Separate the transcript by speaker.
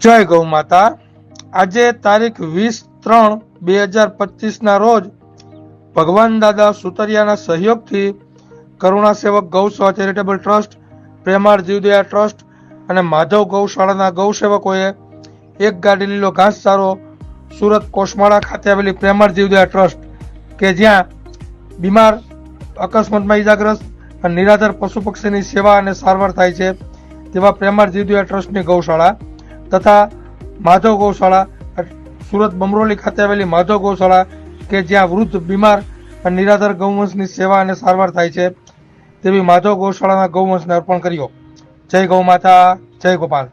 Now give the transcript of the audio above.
Speaker 1: જય ગૌ માતા. આજે તારીખ વીસ ત્રણ બે હજાર પચીસના રોજ ભગવાન દાદા સુતરિયાના સહયોગથી કરુણા સેવક ગૌસેવા ચેરિટેબલ ટ્રસ્ટ, પ્રેમાળ જીવદયા ટ્રસ્ટ અને માધવ ગૌશાળાના ગૌસેવકોએ એક ગાડી લીલો ઘાસચારો સુરત કોસમાળા ખાતે આવેલી પ્રેમાળ જીવદયા ટ્રસ્ટ કે જ્યાં બીમાર, અકસ્માતમાં ઈજાગ્રસ્ત અને નિરાધાર પશુ પક્ષીની સેવા અને સારવાર થાય છે તેવા પ્રેમાળ જીવદયા ટ્રસ્ટની ગૌશાળા તથા માધવ ગૌશાળા, સુરત બમરોલી ખાતે આવેલી માધવ ગૌશાળા, કે જ્યાં વૃદ્ધ, બીમાર અને નિરાધાર ગૌવંશની સેવા અને સારવાર થાય છે, તેવી માધવ ગૌશાળાના ગૌવંશને અર્પણ કર્યો. જય ગૌ માતા, જય ગોપાલ.